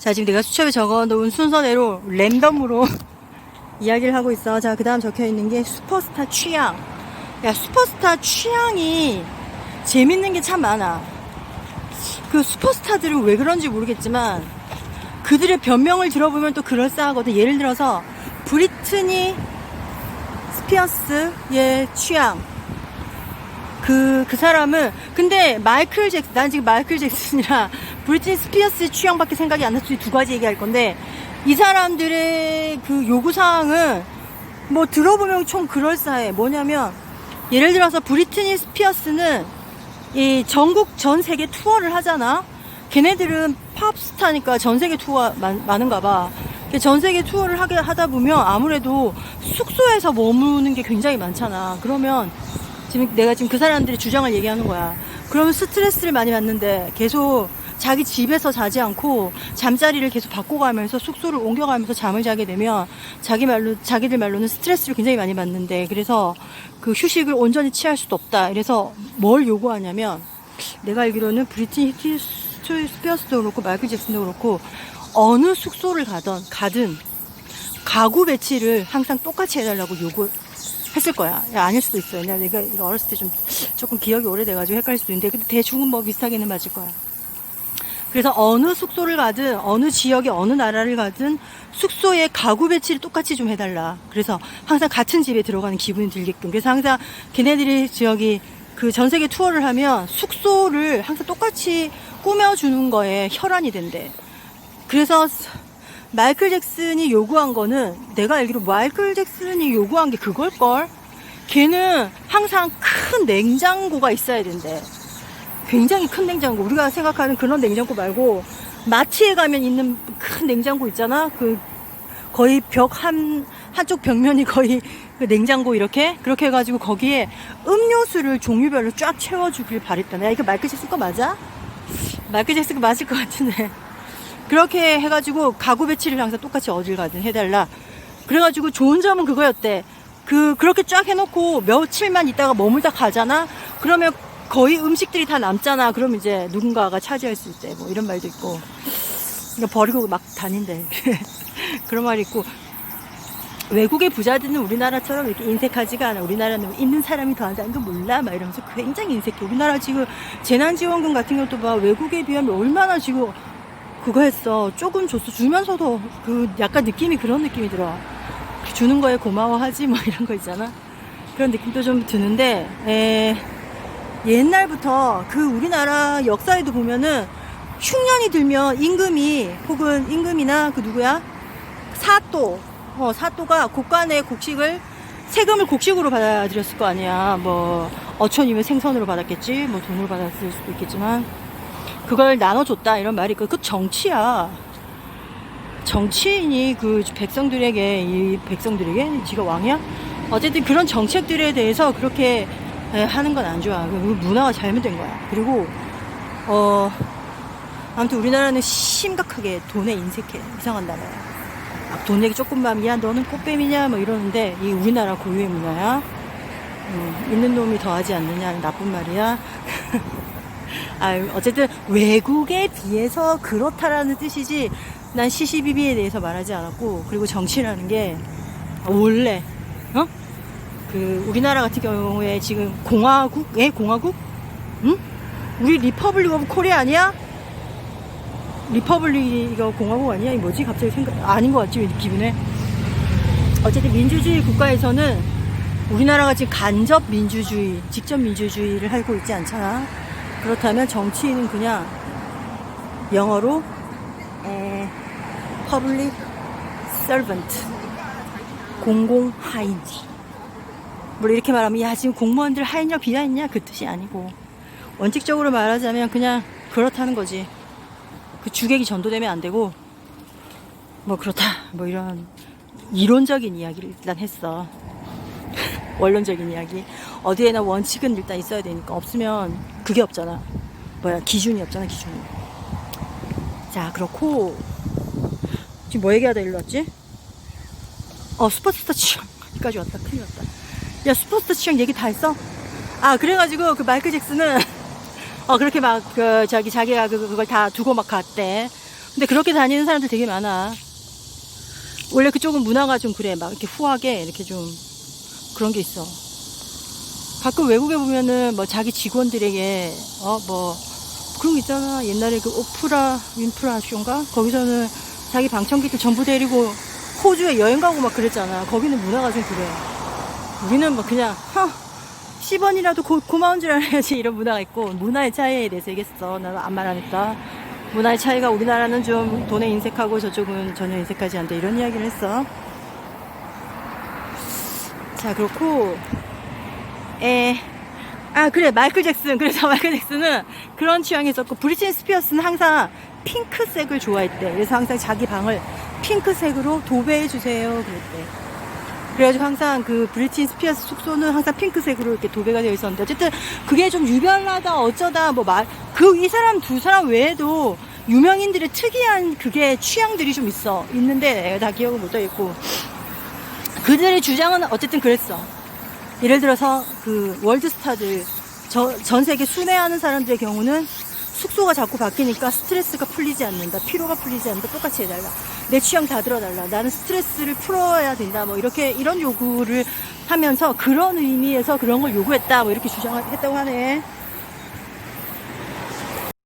자, 지금 내가 수첩에 적어 놓은 순서대로 랜덤으로 이야기를 하고 있어. 자, 그 다음 적혀 있는 게 슈퍼스타 취향. 야, 슈퍼스타 취향이 재밌는 게 참 많아. 그 슈퍼스타들은 왜 그런지 모르겠지만 그들의 변명을 들어보면 또 그럴싸하거든. 예를 들어서 브리트니 스피어스의 취향. 그, 그 사람은, 근데 마이클 잭슨, 난 지금 마이클 잭슨이랑 브리트니 스피어스의 취향밖에 생각이 안 나서 두 가지 얘기할 건데, 이 사람들의 그 요구사항은 뭐 들어보면 좀 그럴싸해. 뭐냐면, 예를 들어서 브리트니 스피어스는 이 전국 전 세계 투어를 하잖아. 걔네들은 팝스타니까 전 세계 투어 많, 많은가 봐. 전 세계 투어를 하게 하다 보면 아무래도 숙소에서 머무는 게 굉장히 많잖아. 그러면 지금 내가 지금 그 사람들의 주장을 얘기하는 거야. 그러면 스트레스를 많이 받는데 계속 자기 집에서 자지 않고 잠자리를 계속 바꿔가면서 숙소를 옮겨가면서 잠을 자게 되면 자기 말로 자기들 말로는 스트레스를 굉장히 많이 받는데 그래서 그 휴식을 온전히 취할 수도 없다. 그래서 뭘 요구하냐면 내가 알기로는 브리트니 스피어스도 그렇고 마이클 잭슨도 그렇고 어느 숙소를 가던 가든 가구 배치를 항상 똑같이 해달라고 요구 했을 거야. 야, 아닐 수도 있어요. 내가 내가 이거 어렸을 때 좀 조금 기억이 오래돼가지고 헷갈릴 수도 있는데 근데 대충은 뭐 비슷하게는 맞을 거야. 그래서 어느 숙소를 가든 어느 지역의 어느 나라를 가든 숙소의 가구 배치를 똑같이 좀 해달라. 그래서 항상 같은 집에 들어가는 기분이 들게끔. 그래서 항상 걔네들이 지역이 그 전 세계 투어를 하면 숙소를 항상 똑같이 꾸며주는 거에 혈안이 된대. 그래서 마이클 잭슨이 요구한 거는 내가 알기로 마이클 잭슨이 요구한 게 그걸걸? 걔는 항상 큰 냉장고가 있어야 된대. 굉장히 큰 냉장고. 우리가 생각하는 그런 냉장고 말고 마트에 가면 있는 큰 냉장고 있잖아. 그 거의 벽 한 한쪽 벽면이 거의 그 냉장고 이렇게 그렇게 해가지고 거기에 음료수를 종류별로 쫙 채워주길 바랬다. 내가 이거 마이클 잭슨 거 맞아? 마이클 잭슨 거 맞을 것 같은데. 그렇게 해가지고 가구 배치를 항상 똑같이 어딜 가든 해달라. 그래가지고 좋은 점은 그거였대. 그 그렇게 쫙 해놓고 며칠만 있다가 머물다 가잖아. 그러면 거의 음식들이 다 남잖아. 그럼 이제 누군가가 차지할 수 있대. 뭐 이런 말도 있고. 그러니까 버리고 막 다닌대. 그런 말이 있고. 외국의 부자들은 우리나라처럼 이렇게 인색하지가 않아. 우리나라는 있는 사람이 더 한다는 거 몰라? 막 이러면서 굉장히 인색해. 우리나라 지금 재난지원금 같은 것도 봐. 외국에 비하면 얼마나 지금 그거 했어. 조금 줬어. 주면서도 그 약간 느낌이 그런 느낌이 들어. 주는 거에 고마워하지 뭐 이런 거 있잖아. 그런 느낌도 좀 드는데, 에, 옛날부터 그 우리나라 역사에도 보면은 흉년이 들면 임금이 혹은 임금이나 그 누구야 사또 어 사또가 국간의 곡식을 세금을 곡식으로 받아들였을 거 아니야 뭐 어촌이면 생선으로 받았겠지 뭐 돈으로 받았을 수도 있겠지만 그걸 나눠줬다 이런 말이 있고 그 정치야 정치인이 그 백성들에게 이 백성들에게 지가 왕이야 어쨌든 그런 정책들에 대해서 그렇게 에, 하는 건 안 좋아. 그 문화가 잘못된 거야. 그리고 어 아무튼 우리나라는 심각하게 돈에 인색해. 이상한 나라야. 막돈 얘기 조금만 야 너는 꽃뱀이냐 뭐 이러는데 이 우리나라 고유의 문화야. 음, 있는 놈이 더하지 않느냐 나쁜 말이야. 아 어쨌든 외국에 비해서 그렇다라는 뜻이지. 난 시시비비에 대해서 말하지 않았고 그리고 정치라는 게 원래 어? 그 우리나라 같은 경우에 지금 공화국? 예, 공화국? 응? 우리 리퍼블릭 오브 코리아 아니야? 리퍼블릭 이거 공화국 아니야? 이 뭐지? 갑자기 생각 아닌 것 같지? 왜 기분에? 어쨌든 민주주의 국가에서는 우리나라가 지금 간접 민주주의, 직접 민주주의를 하고 있지 않잖아. 그렇다면 정치인은 그냥 영어로 에, public servant 공공 하인 뭐 이렇게 말하면 야 지금 공무원들 하였냐 비하했냐 그 뜻이 아니고. 원칙적으로 말하자면 그냥 그렇다는 거지. 그 주객이 전도되면 안 되고 뭐 그렇다 뭐 이런 이론적인 이야기를 일단 했어. 원론적인 이야기 어디에나 원칙은 일단 있어야 되니까 없으면 그게 없잖아 뭐야 기준이 없잖아 기준이 자 그렇고 지금 뭐 얘기하다 일로 왔지? 어 슈퍼스타 취향까지 왔다 큰일 났다 야 슈퍼스타 취향 얘기 다 했어? 아 그래가지고 그 마이클 잭슨은 어 그렇게 막그 저기 자기가 그 그걸 다 두고 막 갔대 근데 그렇게 다니는 사람들 되게 많아. 원래 그쪽은 문화가 좀 그래. 막 이렇게 후하게 이렇게 좀 그런 게 있어. 가끔 외국에 보면은 뭐 자기 직원들에게 어 뭐 그런 거 있잖아. 옛날에 그 오프라 윈프라 쇼인가? 거기서는 자기 방청객들 전부 데리고 호주에 여행 가고 막 그랬잖아. 거기는 문화가 좀 그래. 우리는 뭐 그냥 허 10원이라도 고, 고마운 줄 알아야지 이런 문화가 있고 문화의 차이에 대해서 얘기했어. 나는 안 했다. 문화의 차이가 우리나라는 좀 돈에 인색하고 저쪽은 전혀 인색하지 않다 이런 이야기를 했어. 자 그렇고 에. 아 그래 마이클 잭슨. 그래서 마이클 잭슨은 그런 취향이 있었고 브리튼 스피어스는 항상 핑크색을 좋아했대. 그래서 항상 자기 방을 핑크색으로 도배해 주세요 그랬대. 그래가지고 항상 그 브리튼 스피어스 숙소는 항상 핑크색으로 이렇게 도배가 되어 있었는데 어쨌든 그게 좀 유별나다 어쩌다 뭐 말 그 이 사람 두 사람 외에도 유명인들의 특이한 그게 취향들이 좀 있어. 있는데 내가 다 기억을 못하겠고. 그들의 주장은 어쨌든 그랬어 예를 들어서 그 월드스타들 저, 전 세계 순회하는 사람들의 경우는 숙소가 자꾸 바뀌니까 스트레스가 풀리지 않는다 피로가 풀리지 않는다 똑같이 해달라. 내 취향 다 들어달라. 나는 스트레스를 풀어야 된다. 뭐 이렇게 이런 요구를 하면서 그런 의미에서 그런 걸 요구했다. 뭐 이렇게 주장했다고 하네